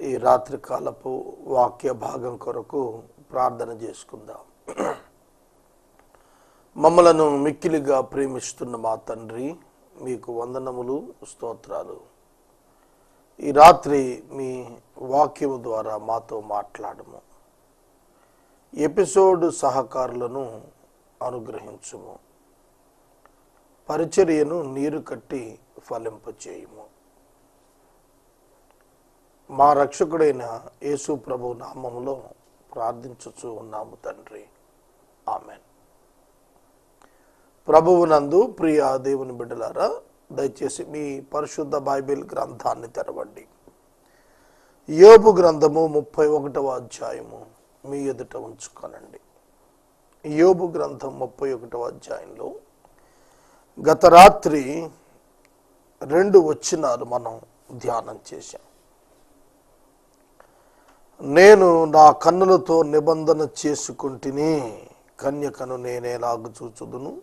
ఈ రాత్రి కాలపు వాక్య భాగం కొరకు ప్రార్థన చేసుకుందాం. మమ్మలను మిక్కిలిగా ప్రేమిస్తున్న మా తండ్రి మీకు వందనములు స్తోత్రాలు. ఈ రాత్రి మీ వాక్యము ద్వారా మాతో మాట్లాడము. ఎపిసోడ్ సహకారులను అనుగ్రహించుము. పరిచర్యను నీరు కట్టి ఫలింపచేయము. మా రక్షకుడైన యేసు ప్రభు నామంలో ప్రార్థించుచు ఉన్నాము తండ్రి. ఆమెన్. ప్రభువునందు ప్రియ దేవుని బిడ్డలారా దయచేసి మీ పరిశుద్ధ బైబిల్ గ్రంథాన్ని తెరవండి. యోబు గ్రంథము ముప్పై ఒకటవ అధ్యాయము మీ ఎదుట ఉంచుకోనండి. యోబు గ్రంథం ముప్పై ఒకటవ అధ్యాయంలో గత రాత్రి రెండు వచ్చినారు మనం ధ్యానం చేశాం. నేను నా కన్నులతో నిబంధన చేసుకుంటుని కన్యకను నేనేలాగు చూచుదును.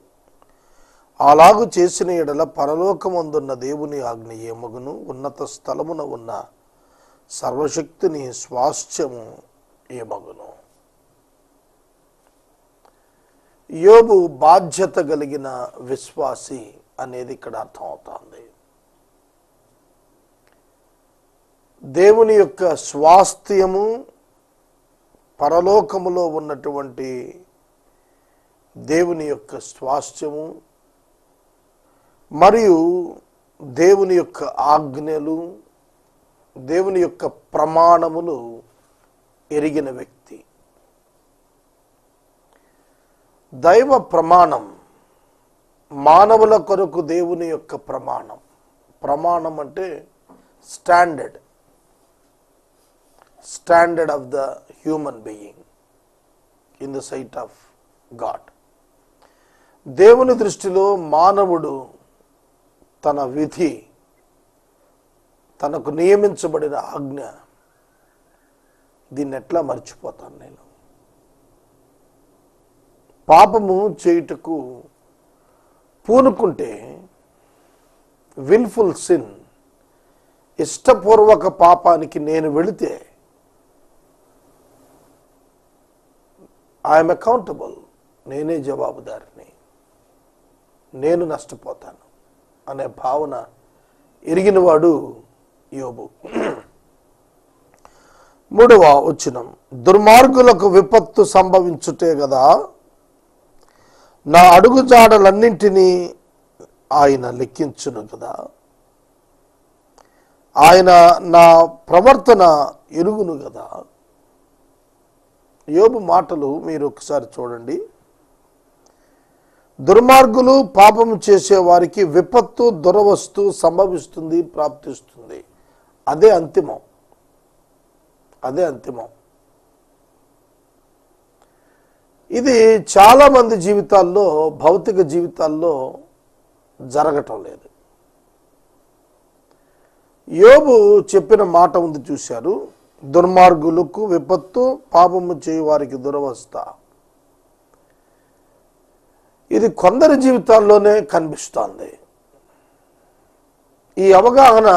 అలాగు చేసిన ఎడల పరలోకమందున్న దేవుని ఆజ్ఞ ఏమగును? ఉన్నత స్థలమున ఉన్న సర్వశక్తిని స్వాస్థ్యము ఏమగును? యోబు బాధ్యత కలిగిన విశ్వాసి అనేది ఇక్కడ అర్థమవుతోంది. దేవుని యొక్క స్వాస్థ్యము పరలోకములో ఉన్నటువంటి దేవుని యొక్క స్వాస్థ్యము మరియు దేవుని యొక్క ఆజ్ఞలు దేవుని యొక్క ప్రమాణములు ఎరిగిన వ్యక్తి. దైవ ప్రమాణం మానవుల కొరకు దేవుని యొక్క ప్రమాణం. ప్రమాణం అంటే standard. Standard of the human being in the sight of God దేవుని దృష్టిలో మానవుడు తన విధి తనకు నియమించబడిన ఆజ్ఞ దీన్ని ఎట్లా మర్చిపోతాను నేను? పాపము చేయుటకు పూనుకుంటే విల్ఫుల్ సిన్ ఇష్టపూర్వక పాపానికి నేను వెళితే ఐఎమ్ అకౌంటబుల్. నేనే జవాబుదారిని. నేను నష్టపోతాను అనే భావన ఎరిగినవాడు యోబు. మూడవ వచ్చినం దుర్మార్గులకు విపత్తు సంభవించుటే కదా నా అడుగుజాడలన్నింటినీ ఆయన లెక్కించును కదా ఆయన నా ప్రవర్తన ఎరుగును కదా యోబు మాటలు మీరు ఒకసారి చూడండి. దుర్మార్గులు పాపము చేసే వారికి విపత్తు దురవస్తు సంభవిస్తుంది ప్రాప్తిస్తుంది. అదే అంతిమం. అదే అంతిమం. ఇది చాలామంది జీవితాల్లో భౌతిక జీవితాల్లో జరగటం లేదు. యోబు చెప్పిన మాట ఉంది చూశారు. దుర్మార్గులకు విపత్తు పాపము చేయు వారికి దురవస్థ. ఇది కొందరి జీవితాల్లోనే కనిపిస్తోంది. ఈ అవగాహన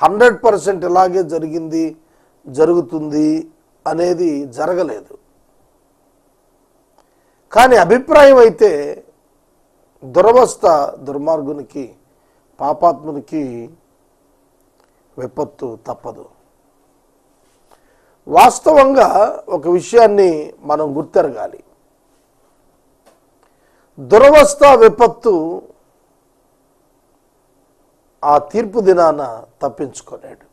హండ్రెడ్ పర్సెంట్ ఇలాగే జరిగింది జరుగుతుంది అనేది జరగలేదు. కానీ అభిప్రాయం అయితే దురవస్థ దుర్మార్గునికి పాపాత్మునికి విపత్తు తప్పదు. వాస్తవంగా ఒక విషయాన్ని మనం గుర్తెరగాలి. దురవస్థ విపత్తు ఆ తీర్పు దినాన తప్పించుకోలేడు.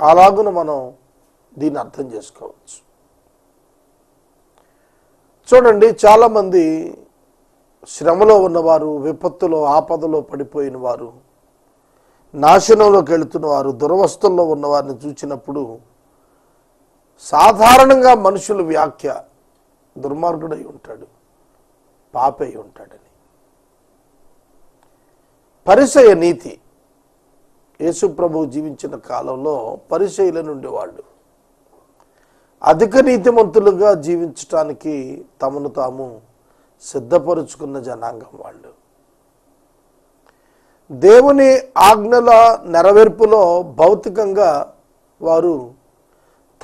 అలాగున మనం దీన్ని అర్థం చేసుకోవచ్చు. చూడండి చాలామంది శ్రమలో ఉన్నవారు విపత్తులో ఆపదలో పడిపోయిన వారు నాశనంలోకి వెళుతున్న వారు దురవస్థల్లో ఉన్నవారిని చూచినప్పుడు సాధారణంగా మనుషుల వ్యాఖ్య దుర్మార్గుడై ఉంటాడు పాపై ఉంటాడని. పరిసయ నీతి. యేసు ప్రభు జీవించిన కాలంలో పరిచయుల నుండి వాళ్ళు అధిక నీతిమంతులుగా జీవించటానికి తమను తాము సిద్ధపరుచుకున్న జనాంగం వాళ్ళు. దేవుని ఆజ్ఞల నెరవేర్పులో భౌతికంగా వారు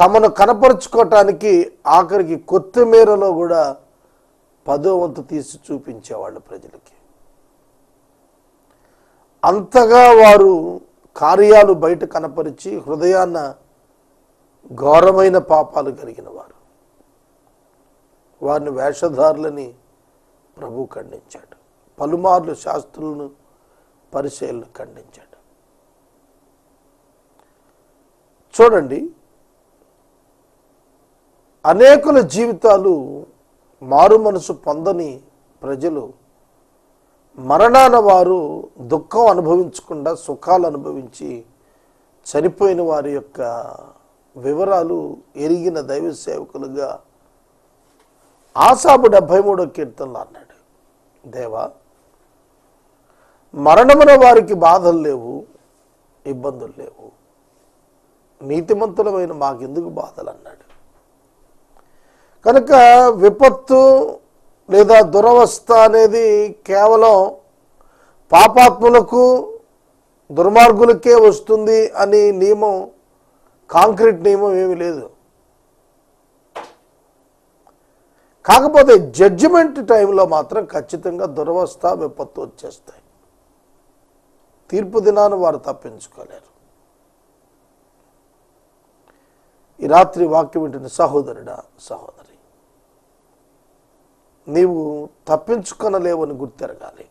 తమను కనపరుచుకోవటానికి ఆఖరికి కొత్తిమీరలో కూడా పదో వంతు తీసి చూపించేవాళ్ళు ప్రజలకి. అంతగా వారు కార్యాలు బయట కనపరిచి హృదయాన్న ఘోరమైన పాపాలు కలిగిన వారు. వారిని వేషధారులని ప్రభు ఖండించాడు. పలుమార్లు శాస్త్రులను పరిశీలన ఖండించాడు. చూడండి అనేకుల జీవితాలు మారు మనసు పొందని ప్రజలు మరణాన వారు దుఃఖం అనుభవించకుండా సుఖాలు అనుభవించి చనిపోయిన వారి యొక్క వివరాలు ఎరిగిన దైవ సేవకులుగా ఆసాబు డెబ్భై మూడో కీర్తనలు అన్నాడు. దేవా మరణమున వారికి బాధలు లేవు ఇబ్బందులు లేవు. నీతిమంతులమైన మాకెందుకు బాధలు అన్నాడు. కనుక విపత్తు లేదా దురవస్థ అనేది కేవలం పాపాత్ములకు దుర్మార్గులకే వస్తుంది అని నియమం కాంక్రీట్ నియమం ఏమీ లేదు. కాకపోతే జడ్జిమెంట్ టైంలో మాత్రం ఖచ్చితంగా దురవస్థ విపత్తు వచ్చేస్తాయి. తీర్పు దినాన్ని వారు తప్పించుకోలేరు. ఈ రాత్రి వాక్యం వింటున్న సహోదరుడా సహోదరి నీవు తప్పించుకొనలేవని గుర్తెరగాలి.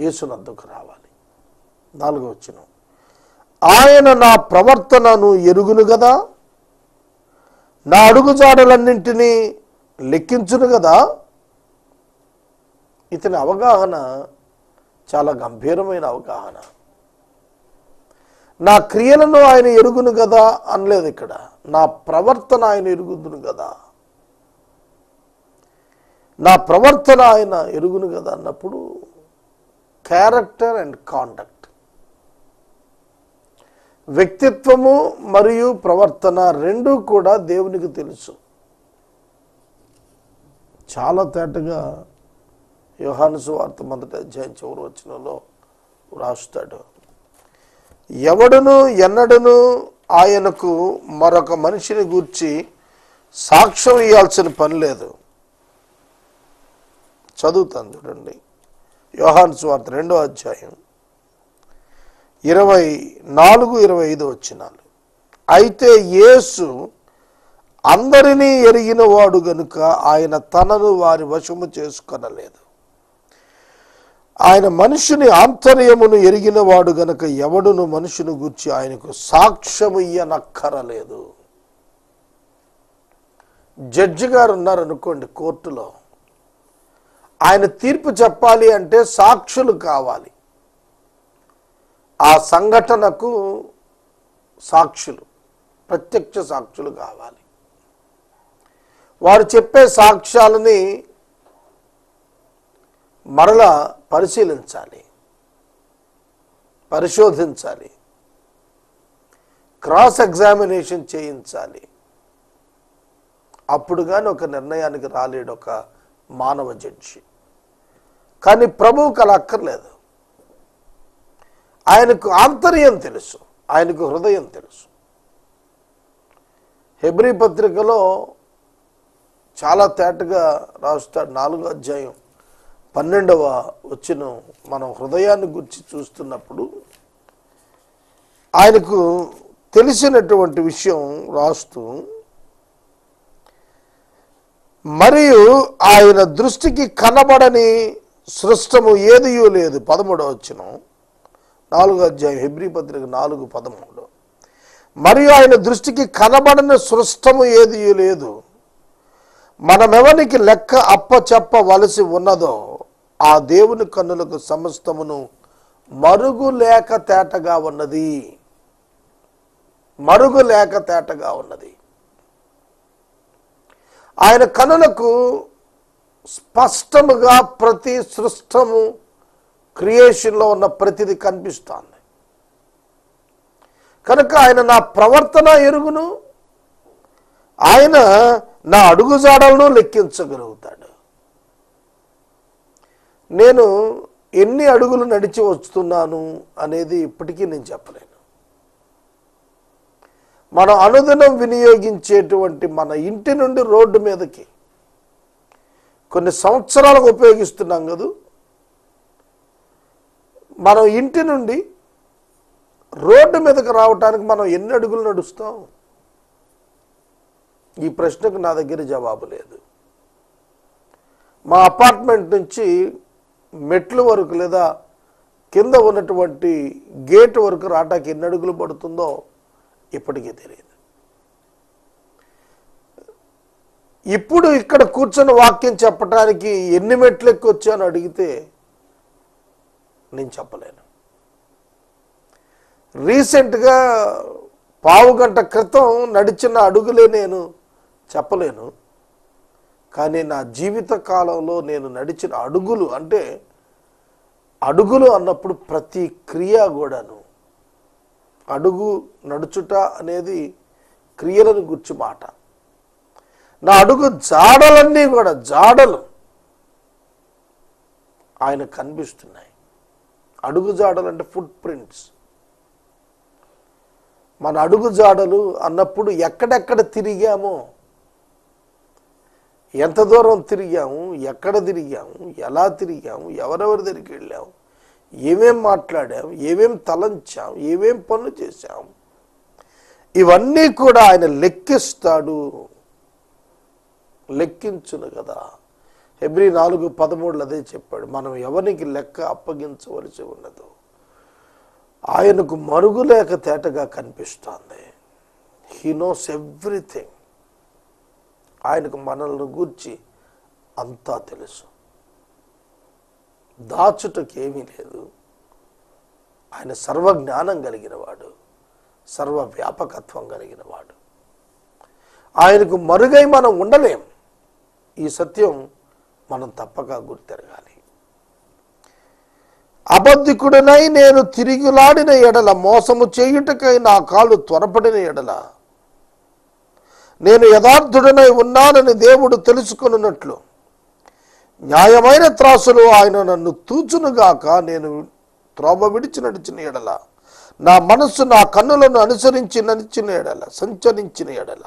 యేసునందుకు రావాలి. నాలుగో వచ్చిన ఆయన నా ప్రవర్తనను ఎరుగును కదా నా అడుగుజాడలన్నింటినీ లెక్కించును కదా ఇతని అవగాహన చాలా గంభీరమైన అవగాహన. నా క్రియలను ఆయన ఎరుగును కదా అనలేదు ఇక్కడ. నా ప్రవర్తన ఆయన ఎరుగుదును కదా నా ప్రవర్తన ఆయన ఎరుగును కదా అన్నప్పుడు క్యారెక్టర్ అండ్ కాండక్ట్. వ్యక్తిత్వము మరియు ప్రవర్తన రెండూ కూడా దేవునికి తెలుసు. చాలా తేటగా యోహానుసు వార్త మొదటి అధ్యాయం చివరి వచ్చినలో రాస్తాడు ఎవడును ఎన్నడను ఆయనకు మరొక మనిషిని గూర్చి సాక్ష్యం ఇవ్వాల్సిన పని లేదు. చదువుతాను చూడండి. యోహాన్ స్వార్త రెండో అధ్యాయం ఇరవై నాలుగు ఇరవై ఐదు వచ్చినాలు. అయితే యేసు అందరినీ ఎరిగిన వాడు గనుక ఆయన తనను వారి వశము చేసుకొనలేదు. ఆయన మనుషుని ఆంతర్యమును ఎరిగిన వాడు గనుక ఎవడును మనుషుని గూర్చి ఆయనకు సాక్ష్యము ఇయ్యనక్కరలేదు. జడ్జి గారు ఉన్నారనుకోండి కోర్టులో. ఆయన తీర్పు చెప్పాలి అంటే సాక్షులు కావాలి. ఆ సంఘటనకు సాక్షులు ప్రత్యక్ష సాక్షులు కావాలి. వారు చెప్పే సాక్ష్యాలని మరలా పరిశీలించాలి పరిశోధించాలి క్రాస్ ఎగ్జామినేషన్ చేయించాలి. అప్పుడు కానీ ఒక నిర్ణయానికి రాలేడు ఒక మానవ జడ్జి కానీ ప్రభువుకు అలా అక్కర్లేదు. ఆయనకు ఆంతర్యం తెలుసు. ఆయనకు హృదయం తెలుసు. హెబ్రి పత్రికలో చాలా తేటగా రాస్తాడు. నాలుగో అధ్యాయం పన్నెండవ వచ్చిన మనం హృదయాన్ని గురించి చూస్తున్నప్పుడు ఆయనకు తెలిసినటువంటి విషయం రాస్తూ మరియు ఆయన దృష్టికి కనబడని సృష్టము ఏదియూ లేదు. పదమూడవ వచ్చిన నాలుగో అధ్యాయం హెబ్రి పత్రిక నాలుగు పదమూడు. మరియు ఆయన దృష్టికి కనబడని సృష్టము ఏదియూ లేదు. మనమెవరికి లెక్క అప్పచెప్పవలసి ఉన్నదో ఆ దేవుని కన్నులకు సమస్తమును మరుగు లేక తేటగా ఉన్నది. మరుగు లేక తేటగా ఉన్నది. ఆయన కనులకు స్పష్టముగా ప్రతి సృష్టము క్రియేషన్లో ఉన్న ప్రతిది కనిపిస్తోంది. కనుక ఆయన నా ప్రవర్తన ఎరుగును ఆయన నా అడుగుజాడలను లెక్కించగలుగుతాడు. నేను ఎన్ని అడుగులు నడిచి వస్తున్నాను అనేది ఇప్పటికీ నేను చెప్పలేను. మనం అనుదినం వినియోగించేటువంటి మన ఇంటి నుండి రోడ్డు మీదకి కొన్ని సంవత్సరాలకు ఉపయోగిస్తున్నాం కదూ. మనం ఇంటి నుండి రోడ్డు మీదకి రావటానికి మనం ఎన్ని అడుగులు నడుస్తాం? ఈ ప్రశ్నకు నా దగ్గర జవాబు లేదు. మా అపార్ట్మెంట్ నుంచి మెట్ల వరకు లేదా కింద ఉన్నటువంటి గేట్ వరకు రావటానికి ఎన్ని అడుగులు పడుతుందో ఇప్పటికీ తెలియదు. ఇప్పుడు ఇక్కడ కూర్చొని వాక్యం చెప్పడానికి ఎన్ని మెట్లు ఎక్కి వచ్చానో అడిగితే నేను చెప్పలేను. రీసెంట్గా పావు గంట క్రితం నడిచిన అడుగులే నేను చెప్పలేను. కానీ నా జీవిత కాలంలో నేను నడిచిన అడుగులు అంటే అడుగులు అన్నప్పుడు ప్రతి క్రియ కూడాను అడుగు నడుచుట అనేది క్రియలను గుర్చి మాట. నా అడుగు జాడలన్నీ కూడా జాడలు ఆయన కనిపిస్తున్నాయి. అడుగు జాడలు అంటే ఫుట్ ప్రింట్స్ మన అడుగు జాడలు అన్నప్పుడు ఎక్కడెక్కడ తిరిగామో ఎంత దూరం తిరిగాము ఎక్కడ తిరిగాము ఎలా తిరిగాము ఎవరెవరి దగ్గరికి వెళ్ళాము ఏమేం మాట్లాడాం ఏమేం తలంచాం ఏమేం పనులు చేశాం ఇవన్నీ కూడా ఆయన లెక్కిస్తాడు. లెక్కించును కదా. ఎబ్రి నాలుగు పదమూడులు అదే చెప్పాడు మనం ఎవరికి లెక్క అప్పగించవలసి ఉన్నదో ఆయనకు మరుగులేక తేటగా కనిపిస్తోంది. హీ నోస్ ఎవ్రీథింగ్ ఆయనకు మనల్ని గూర్చి అంతా తెలుసు. దాచుటకు ఏమీ లేదు. ఆయన సర్వజ్ఞానం కలిగినవాడు సర్వ వ్యాపకత్వం కలిగినవాడు. ఆయనకు మరుగై మనం ఉండలేం. ఈ సత్యం మనం తప్పక గుర్తెరగాలి. అబద్ధికుడనై నేను తిరిగిలాడిన ఎడల మోసము చేయుటకై నా కాళ్ళు త్వరపడిన ఎడల నేను యథార్థుడనై ఉన్నానని దేవుడు తెలుసుకొనున్నట్లు. న్యాయమైన త్రాసులు ఆయన నన్ను తూచునుగాక నేను త్రోవ విడిచి నడిచిన ఎడల. నా మనస్సు నా కన్నులను అనుసరించి నడిచిన ఎడల సంచరించిన ఎడల.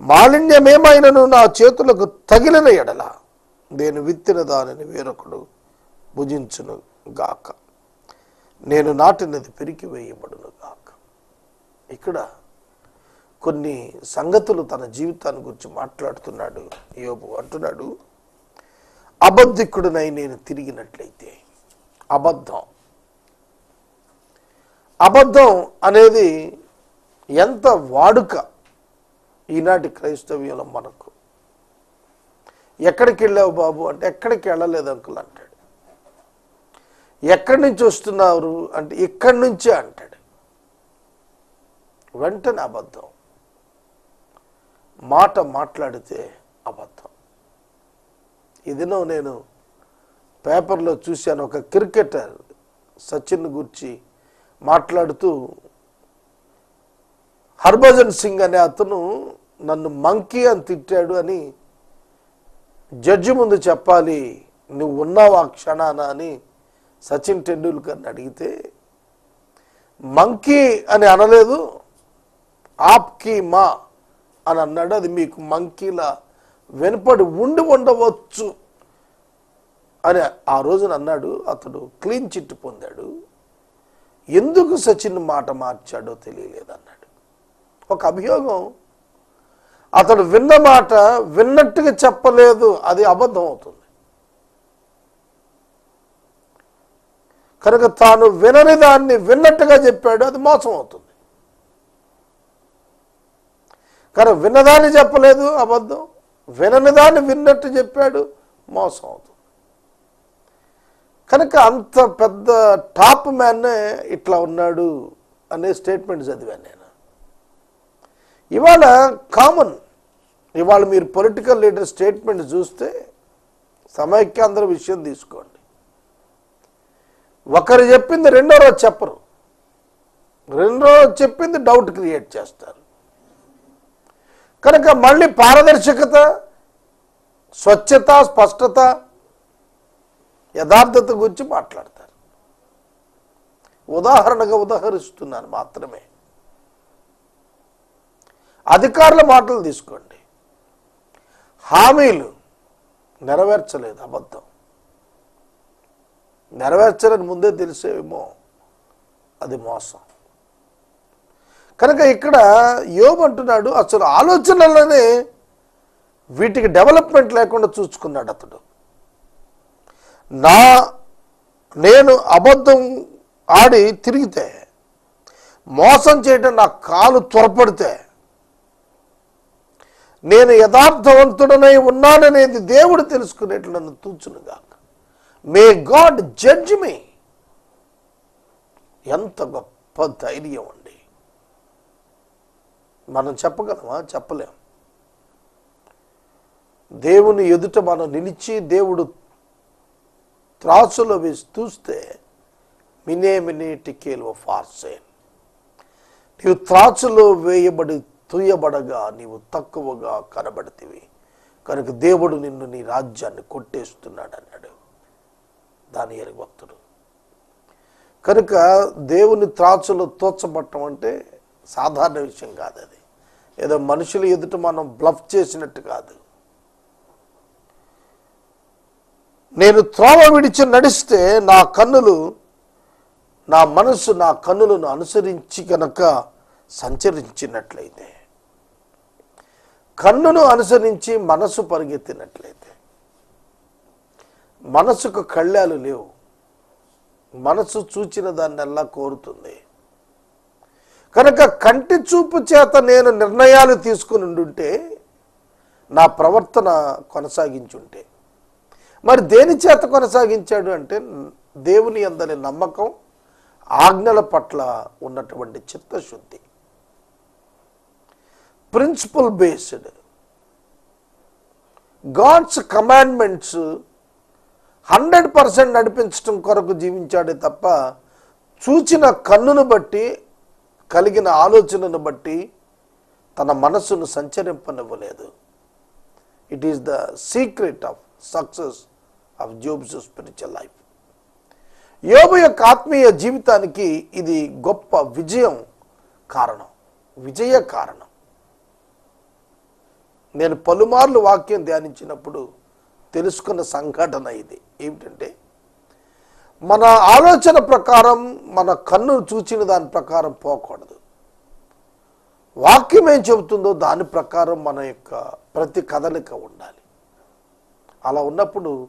మాలిన్యమేమైనను నా చేతులకు తగిలిన ఎడల. నేను విత్తిన దానిని వేరొకడు భుజించును గాక నేను నాటినది పెరికి వేయబడును గాక ఇక్కడ కొన్ని సంగతులు తన జీవితాన్ని గురించి మాట్లాడుతున్నాడు యోబు. అంటున్నాడు అబద్ధికుడునై నేను తిరిగినట్లయితే. అబద్ధం. అబద్ధం అనేది ఎంత వాడుక ఈనాటి క్రైస్తవ్యంలో మనకు. ఎక్కడికి వెళ్ళావు బాబు అంటే ఎక్కడికి వెళ్ళలేదు అంకుల్ అంటాడు. ఎక్కడి నుంచి వస్తున్నారు అంటే ఇక్కడి నుంచే అంటాడు. వెంటనే అబద్ధం. మాట మాట్లాడితే అబద్ధం. ఇదినో నేను పేపర్లో చూశాను ఒక క్రికెటర్ సచిన్ గురించి మాట్లాడుతూ హర్భజన్ సింగ్ అనే అతను నన్ను మంకీ అని తిట్టాడు అని జడ్జి ముందు చెప్పాలి నువ్వు ఉన్నావు ఆ క్షణాన అని సచిన్ టెండూల్కర్ని అడిగితే మంకీ అని అనలేదు ఆప్కి మా అని అన్నాడు. అది మీకు మంకీలా వెనుపడి ఉండి ఉండవచ్చు అని ఆ రోజున అన్నాడు. అతడు క్లీన్ చిట్ పొందాడు. ఎందుకు సచిన్ మాట మార్చాడో తెలియలేదు అన్నాడు ఒక అభియోగం. అతడు విన్న మాట విన్నట్టుగా చెప్పలేదు. అది అబద్ధం అవుతుంది. కనుక తాను వినని దాన్ని విన్నట్టుగా చెప్పాడు. అది మోసం అవుతుంది. కనుక విన్నదాన్ని చెప్పలేదు. అబద్ధం. వినని దాన్ని విన్నట్టు చెప్పాడు మోసం అవుతుంది కనుక అంత పెద్ద టాప్ మ్యాన్నే ఇట్లా ఉన్నాడు అనే స్టేట్మెంట్ చదివాను నేను. ఇవాళ కామన్ ఇవాళ మీరు పొలిటికల్ లీడర్ స్టేట్మెంట్ చూస్తే సమైక్యాంధ్ర విషయం తీసుకోండి. ఒకరు చెప్పింది రెండో రోజు చెప్పరు. రెండో రోజు చెప్పింది డౌట్ క్రియేట్ చేస్తారు. కనుక మళ్ళీ పారదర్శకత స్వచ్ఛత స్పష్టత యథార్థత గురించి మాట్లాడతారు. ఉదాహరణగా ఉదాహరిస్తున్నాను మాత్రమే. అధికారుల మాటలు తీసుకోండి. హామీలు నెరవేర్చలేదు అబద్ధం. నెరవేర్చరని ముందే తెలిసేమో అది మోసం. కనుక ఇక్కడ యోబు అంటున్నాడు అసలు ఆలోచనలనే వీటికి డెవలప్మెంట్ లేకుండా చూసుకున్నాడు అతడు. నా నేను అబద్ధం ఆడి తిరిగితే మోసం చేయడం నా కాలు త్వరపడితే నేను యథార్థవంతుడనై ఉన్నాననేది దేవుడు తెలుసుకునేట్లు నన్ను తూచునుగాక మే గాడ్ జడ్జ్ మీ. ఎంత గొప్ప ధైర్యం మనం చెప్పగలమా? చెప్పలేం. దేవుని ఎదుట మనం నిలిచి దేవుడు త్రాసులో వేసి చూస్తే మినే మినే టికేలు ఫార్సేన్. నీవు త్రాచులో వేయబడి తూయబడగా నీవు తక్కువగా కనబడితివి. కనుక దేవుడు నిన్ను నీ రాజ్యాన్ని కొట్టేస్తున్నాడు అన్నాడు దాని భక్తుడు. కనుక దేవుని త్రాచులో తోచబట్టం అంటే సాధారణ విషయం కాదు అది ఏదో మనుషుల ఎదుట మనం బ్లఫ్ చేసినట్టు కాదు. నేను త్రోవ విడిచి నడిస్తే నా కన్నులు నా మనసు నా కన్నులను అనుసరించి కనుక సంచరించినట్లయితే కన్నును అనుసరించి మనసు పరిగెత్తినట్లయితే మనసుకు కళ్ళాలు లేవు. మనసు చూచిన దాన్నెల్లా కోరుతుంది. కనుక కంటి చూపు చేత నేను నిర్ణయాలు తీసుకుని ఉండుంటే నా ప్రవర్తన కొనసాగించుంటే. మరి దేని చేత కొనసాగించాడు అంటే దేవుని అందరి నమ్మకం ఆజ్ఞల పట్ల ఉన్నటువంటి చిత్తశుద్ధి. Principle based God's commandments hundred percent నడిపించడం కొరకు జీవించాడే తప్ప చూచిన కన్నును బట్టి కలిగిన ఆలోచనను బట్టి తన మనస్సును సంచరింపనివ్వలేదు. It is the secret of success of Job's spiritual life యోబు యొక్క ఆత్మీయ జీవితానికి ఇది గొప్ప విజయం కారణం విజయ కారణం. నేను పలుమార్లు వాక్యం ధ్యానించినప్పుడు తెలుసుకున్న సంఘటన ఇది. ఏమిటంటే మన ఆలోచన ప్రకారం మన కన్ను చూచిన దాని ప్రకారం పోకూడదు. వాక్యం ఏం చెబుతుందో దాని ప్రకారం మన యొక్క ప్రతి కదలిక ఉండాలి. అలా ఉన్నప్పుడు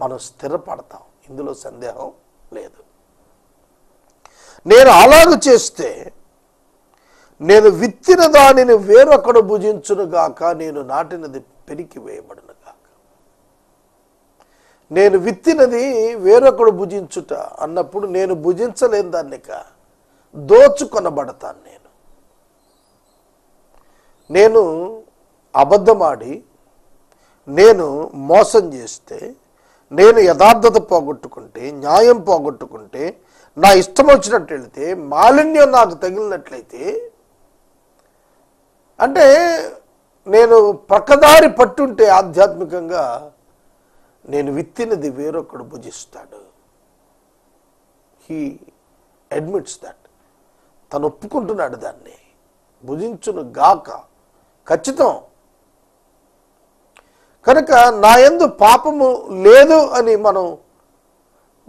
మనం స్థిరపడతాం. ఇందులో సందేహం లేదు. నేను అలాగ చేస్తే నేను విత్తిన దానిని వేరొకడు భుజించును గాక నేను నాటినది పెరికి వేయబడినది. నేను విత్తినది వేరొకడు భుజించుట అన్నప్పుడు నేను భుజించలేని దాన్నిక దోచుకొనబడతాను నేను. నేను అబద్ధమాడి నేను మోసం చేస్తే నేను యథార్థత పోగొట్టుకుంటే న్యాయం పోగొట్టుకుంటే నా ఇష్టం వచ్చినట్టు వెళితే మాలిన్యం నాకు తగిలినట్లయితే అంటే నేను పక్కదారి పట్టుంటే ఆధ్యాత్మికంగా నేను విత్తినది వేరొకడు భుజిస్తాడు. హీ అడ్మిట్స్ దట్ తను ఒప్పుకుంటున్నాడు దాన్ని. భుజించును గాక. ఖచ్చితం. కనుక నా ఎందు పాపము లేదు అని మనం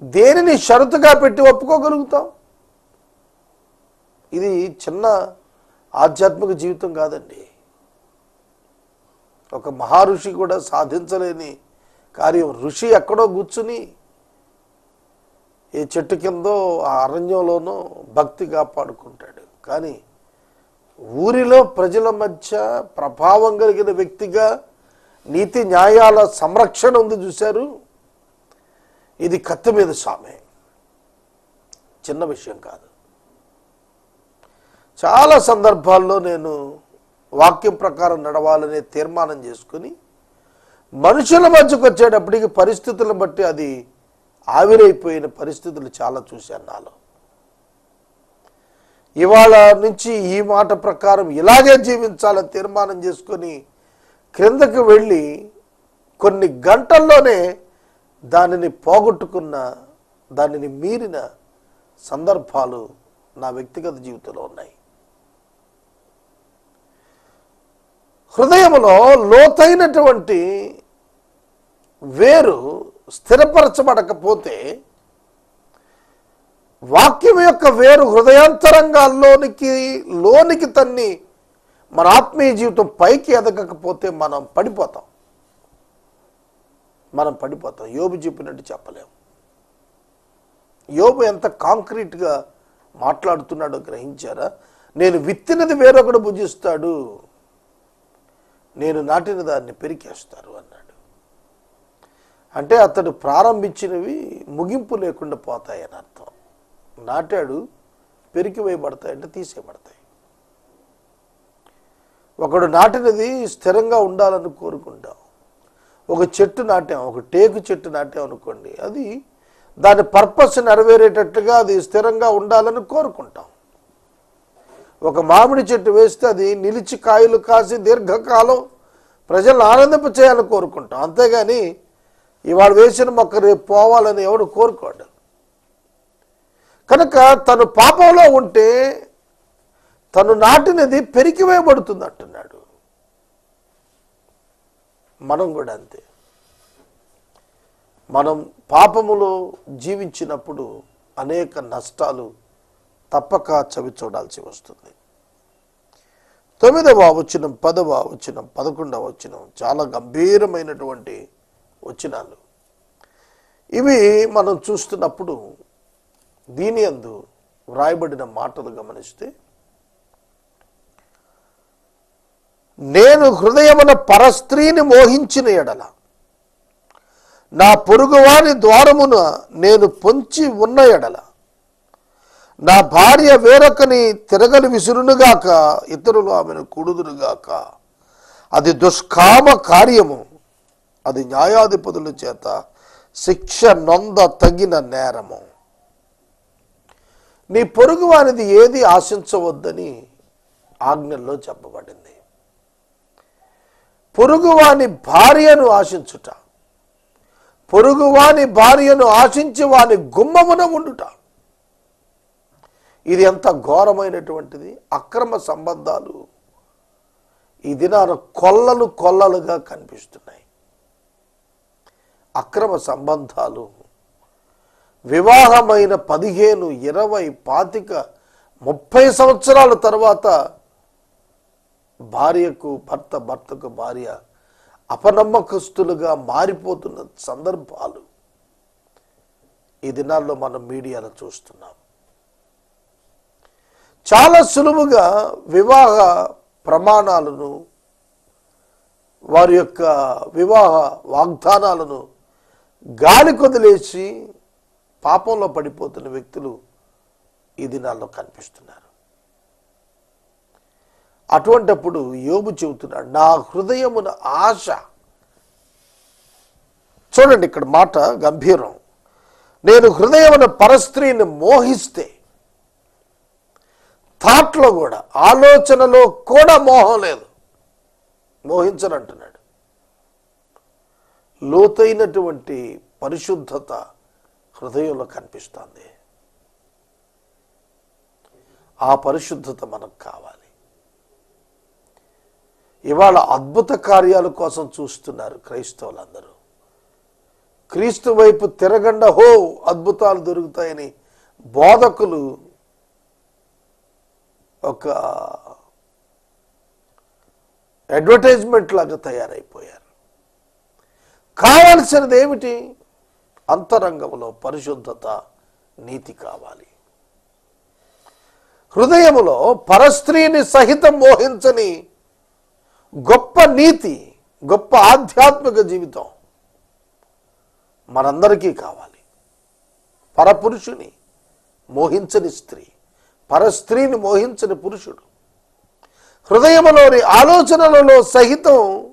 దేనిని షరతుగా పెట్టి ఒప్పుకోగలుగుతాం? ఇది చిన్న ఆధ్యాత్మిక జీవితం కాదండి. ఒక మహారుషి కూడా సాధించలేని కార్యం. ఋషి ఎక్కడో కూర్చుని ఏ చెట్టు కిందో ఆ అరణ్యంలోనో భక్తి కాపాడుకుంటాడు. కానీ ఊరిలో ప్రజల మధ్య ప్రభావం కలిగిన వ్యక్తిగా నీతి న్యాయాల సంరక్షణ ఉంది చూశారు. ఇది కత్తి మీద సామే. చిన్న విషయం కాదు. చాలా సందర్భాల్లో నేను వాక్యం ప్రకారం నడవాలనే తీర్మానం చేసుకుని మనుషుల మధ్యకు వచ్చేటప్పటికి పరిస్థితులను బట్టి అది ఆవిరైపోయిన పరిస్థితులు చాలా చూశాను నాలో. ఇవాళ నుంచి ఈ మాట ప్రకారం ఇలాగే జీవించాలని తీర్మానం చేసుకొని క్రిందకు వెళ్ళి కొన్ని గంటల్లోనే దానిని పోగొట్టుకున్న దానిని మీరిన సందర్భాలు నా వ్యక్తిగత జీవితంలో ఉన్నాయి. హృదయంలో లోతైనటువంటి వేరు స్థిరపరచబడకపోతే వాక్యం యొక్క వేరు హృదయాంతరంగాల్లోనికి లోనికి తన్ని మన ఆత్మీయ జీవితం పైకి ఎదగకపోతే మనం పడిపోతాం. మనం పడిపోతాం. యోబు చెప్పినట్టు చెప్పలేము యోబు ఎంత కాంక్రీట్గా మాట్లాడుతున్నాడో గ్రహించారా? నేను విత్తినది వేరొకడు భుజిస్తాడు నేను నాటిన దాన్ని పెరికేస్తారు అన్న అంటే అతడు ప్రారంభించినవి ముగింపు లేకుండా పోతాయని అర్థం. నాటాడు పెరికి వేయబడతాయి అంటే తీసేయబడతాయి. ఒకడు నాటినది స్థిరంగా ఉండాలని కోరుకుంటాం. ఒక చెట్టు నాటాం ఒక టేకు చెట్టు నాటాం అనుకోండి అది దాని పర్పస్ నెరవేరేటట్టుగా అది స్థిరంగా ఉండాలని కోరుకుంటాం. ఒక మామిడి చెట్టు వేస్తే అది నిలిచి కాయలు కాసి దీర్ఘకాలం ప్రజలను ఆనందింపచేయాలని కోరుకుంటాం. అంతేగాని ఇవాడు వేసిన మొక్క రేపు పోవాలని ఎవడు కోరుకోడు. కనుక తను పాపంలో ఉంటే తను నాటినది పెరికివేయబడుతుంది అంటున్నాడు మనం కూడా అంతే. మనం పాపములో జీవించినప్పుడు అనేక నష్టాలు తప్పక చవి చూడాల్సి వస్తుంది. తొమ్మిదవ వచనం పదవ వచనం పదకొండవ వచనం చాలా గంభీరమైనటువంటి వచ్చినాలు ఇవి మనం చూస్తున్నప్పుడు దీని అందు వ్రాయబడిన మాటలు గమనిస్తే నేను హృదయమున పరస్త్రీని మోహించిన ఎడల నా పొరుగువారి ద్వారమున నేను పొంచి ఉన్న ఎడల నా భార్య వేరొకని తిరగలి విసురునుగాక ఇతరులు ఆమెను కూడుదురుగాక అది దుష్కామ కార్యము. అది న్యాయాధిపతుల చేత శిక్ష నొంద తగిన నేరము. నీ పొరుగు వారిది ఏది ఆశించవద్దని ఆజ్ఞల్లో చెప్పబడింది. పొరుగువాని భార్యను ఆశించుట పొరుగువాని భార్యను ఆశించి వాని గుమ్మమున ఉండుట. ఇది ఎంత ఘోరమైనటువంటిది అక్రమ సంబంధాలు ఈ దినాన కొల్లలు కొల్లలుగా కనిపిస్తున్నాయి. అక్రమ సంబంధాలు. వివాహమైన పదిహేను ఇరవై పాతిక ముప్పై సంవత్సరాల తర్వాత భార్యకు భర్త భర్తకు భార్య అపనమ్మకస్తులుగా మారిపోతున్న సందర్భాలు. ఈ దినాల్లో మనం మీడియాలో చూస్తున్నాం. చాలా సులువుగా వివాహ ప్రమాణాలను వారి యొక్క వివాహ వాగ్దానాలను గాలి కొదిలేసి పాపంలో పడిపోతున్న వ్యక్తులు ఈ దినాల్లో కనిపిస్తున్నారు. అటువంటప్పుడు యోబు చెబుతున్నాడు నా హృదయమున ఆశ. చూడండి ఇక్కడ మాట గంభీరం. నేను హృదయమున పరస్త్రీని మోహిస్తే థాట్లో కూడా ఆలోచనలో కూడా మోహం లేదు. మోహించనంటున్నాడు. లోతైనటువంటి పరిశుద్ధత హృదయంలో కనిపిస్తుంది. ఆ పరిశుద్ధత మనకు కావాలి. ఇవాళ అద్భుత కార్యాల కోసం చూస్తున్నారు క్రైస్తవులందరూ. క్రీస్తు వైపు తిరగండ హో అద్భుతాలు దొరుకుతాయని బోధకులు ఒక అడ్వర్టైజ్మెంట్ లాగా తయారైపోయారు. కావలసినది ఏమిటి? అంతరంగంలో పరిశుద్ధత నీతి కావాలి. హృదయములో పరస్త్రీని సహితం మోహించని గొప్ప నీతి గొప్ప ఆధ్యాత్మిక జీవితం మనందరికీ కావాలి. పరపురుషుని మోహించని స్త్రీ పరస్త్రీని మోహించని పురుషుడు హృదయములోని ఆలోచనలలో సహితం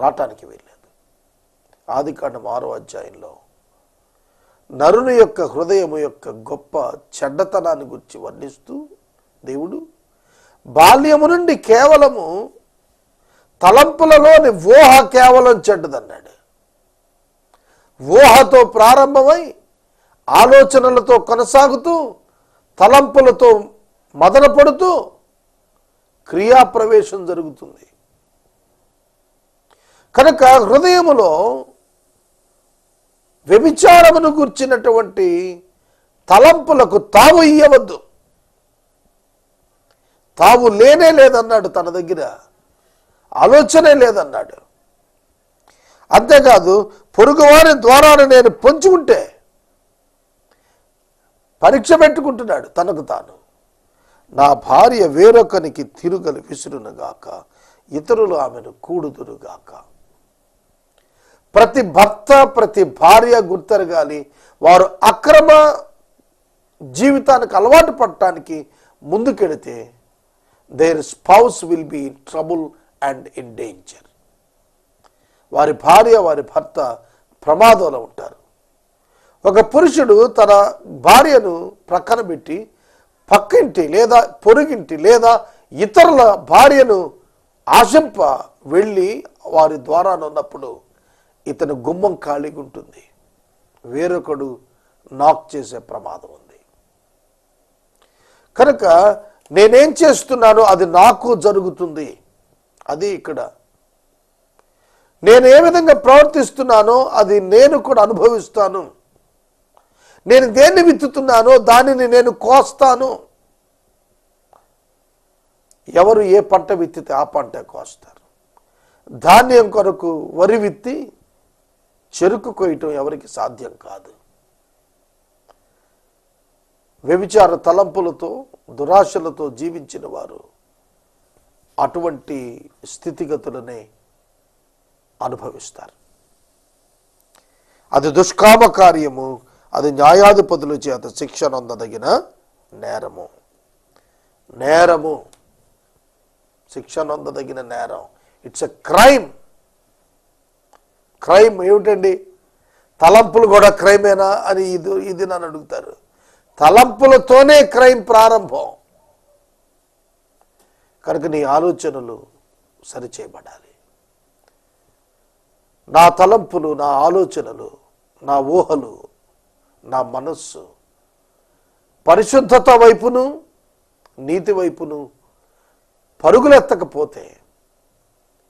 రావటానికి వీల్లేదు. ఆది కాండం ఆరో అధ్యాయంలో నరుని యొక్క హృదయము యొక్క గొప్ప చెడ్డతనాన్ని గురించి వర్ణిస్తూ దేవుడు బాల్యము నుండి కేవలము తలంపులలోని ఊహ కేవలం చెడ్డదన్నాడు. ఊహతో ప్రారంభమై ఆలోచనలతో కొనసాగుతూ తలంపులతో మదనపడుతూ క్రియాప్రవేశం జరుగుతుంది. కనుక హృదయములో వ్యభిచారమును గుర్చినటువంటి తలంపులకు తావు ఇయ్యవద్దు. తావు లేనే లేదన్నాడు తన దగ్గర. ఆలోచనే లేదన్నాడు. అంతేకాదు పొరుగువారి ద్వారాను నేను పొంచుకుంటే పరీక్ష పెట్టుకుంటున్నాడు తనకు తాను. నా భార్య వేరొకనికి తిరుగలు విసురునుగాక ఇతరులు ఆమెను కూడుదురుగాక ప్రతి భర్త ప్రతి భార్య గుర్తెరగాలి. వారు అక్రమ జీవితానికి అలవాటు పడటానికి ముందుకెడితే their spouse will be in trouble and in danger వారి భార్య వారి భర్త ప్రమాదంలో ఉంటారు. ఒక పురుషుడు తన భార్యను ప్రక్కన పెట్టి పక్కింటి లేదా పొరుగింటి లేదా ఇతరుల భార్యను ఆశింప వెళ్ళి వారి ద్వారా ఉన్నప్పుడు ఇతను గుమ్మం ఖాళీగా ఉంటుంది. వేరొకడు నాక్ చేసే ప్రమాదం ఉంది. కనుక నేనేం చేస్తున్నానో అది నాకు జరుగుతుంది. అది ఇక్కడ. నేను ఏ విధంగా ప్రవర్తిస్తున్నానో అది నేను కూడా అనుభవిస్తాను. నేను దేన్ని విత్తుతున్నానో దానిని నేను కోస్తాను. ఎవరు ఏ పంట విత్తితే ఆ పంట కోస్తారు. ధాన్యం కొరకు వరి విత్తి చెరుకు కొయ్యటం ఎవరికి సాధ్యం కాదు. వ్యభిచార తలంపులతో దురాశలతో జీవించిన వారు అటువంటి స్థితిగతులనే అనుభవిస్తారు. అది దుష్కామ కార్యము అది న్యాయాధిపతుల చేత శిక్షనొందదగిన నేరము. నేరము శిక్షనొందదగిన నేరం. ఇట్స్ ఎ క్రైమ్ క్రైమ్ ఏమిటండి? తలంపులు కూడా క్రైమేనా అని ఇది ఇది నన్ను అడుగుతారు. తలంపులతోనే క్రైమ్ ప్రారంభం. కనుక నీ ఆలోచనలు సరిచేయబడాలి. నా తలంపులు నా ఆలోచనలు నా ఊహలు నా మనస్సు పరిశుద్ధత వైపును నీతి వైపును పరుగులెత్తకపోతే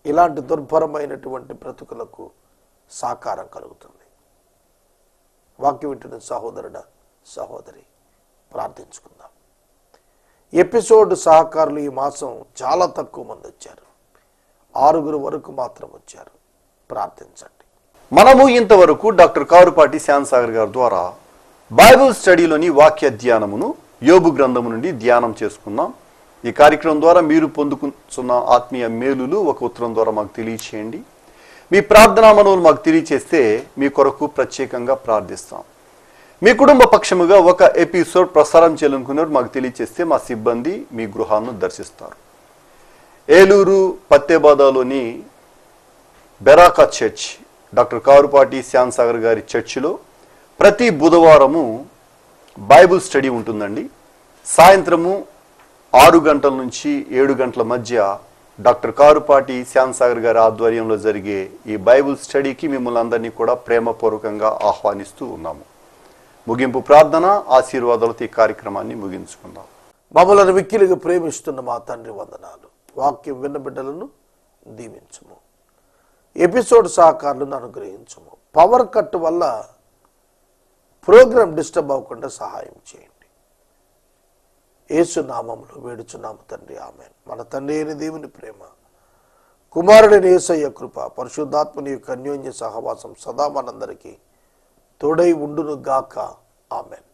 ఇలాంటి దుర్భరమైనటువంటి బ్రతుకులకు సాకారం కలుగుతుంది. వాక్యం వింటున్న సహోదరుడ సహోదరి ప్రార్థించుకుందాం. ఎపిసోడ్ సహకారులు ఈ మాసం చాలా తక్కువ మంది వచ్చారు. ఆరుగురు వరకు మాత్రం వచ్చారు. ప్రార్థించండి. మనము ఇంతవరకు డాక్టర్ కారుపాటి శ్యాంసాగర్ గారి ద్వారా బైబిల్ స్టడీలోని వాక్య ధ్యానమును యోబు గ్రంథము నుండి ధ్యానం చేసుకున్నాం. ఈ కార్యక్రమం ద్వారా మీరు పొందుకున్న ఆత్మీయ మేలులు ఒక ఉత్తరం ద్వారా మాకు తెలియచేయండి. మీ ప్రార్థనా మనవులు మాకు తెలియచేస్తే మీ కొరకు ప్రత్యేకంగా ప్రార్థిస్తాం. మీ కుటుంబ పక్షముగా ఒక ఎపిసోడ్ ప్రసారం చేయాలనుకున్నారు మాకు తెలియచేస్తే మా సిబ్బంది మీ గృహాలను దర్శిస్తారు. ఏలూరు పత్తేబాదాలోని Beracah church doctor Karupati Shyam Sagar గారి చర్చిలో ప్రతి బుధవారము బైబుల్ స్టడీ ఉంటుందండి. సాయంత్రము ఆరు గంటల నుంచి ఏడు గంటల మధ్య డాక్టర్ కారుపాటి శ్యామ్ సాగర్ గారి ఆధ్వర్యంలో జరిగే ఈ బైబిల్ స్టడీకి మిమ్మల్ని అందరినీ కూడా ప్రేమపూర్వకంగా ఆహ్వానిస్తూ ఉన్నాము. ముగింపు ప్రార్థన ఆశీర్వాదాలతో ఈ కార్యక్రమాన్ని ముగించుకుందాం. మమ్మలను విక్కిలుగా ప్రేమిస్తున్న మా తండ్రి వందనాలు. వాక్యం విన్న బిడ్డలను దీవించుము. ఎపిసోడ్ సహకారులను అనుగ్రహించుము. పవర్ కట్ వల్ల ప్రోగ్రాం డిస్టర్బ్ అవ్వకుండా సహాయం చేయండి. యేసు నామంలో వేడుచున్నాము తండ్రి. ఆమె మన తండ్రి అయిన దేవుని ప్రేమ కుమారుడైన ఏసయ్య కృప పరిశుద్ధాత్మని యొక్క అన్యోన్య సహవాసం సదా మనందరికీ తోడై ఉండును గాక ఆమెన్.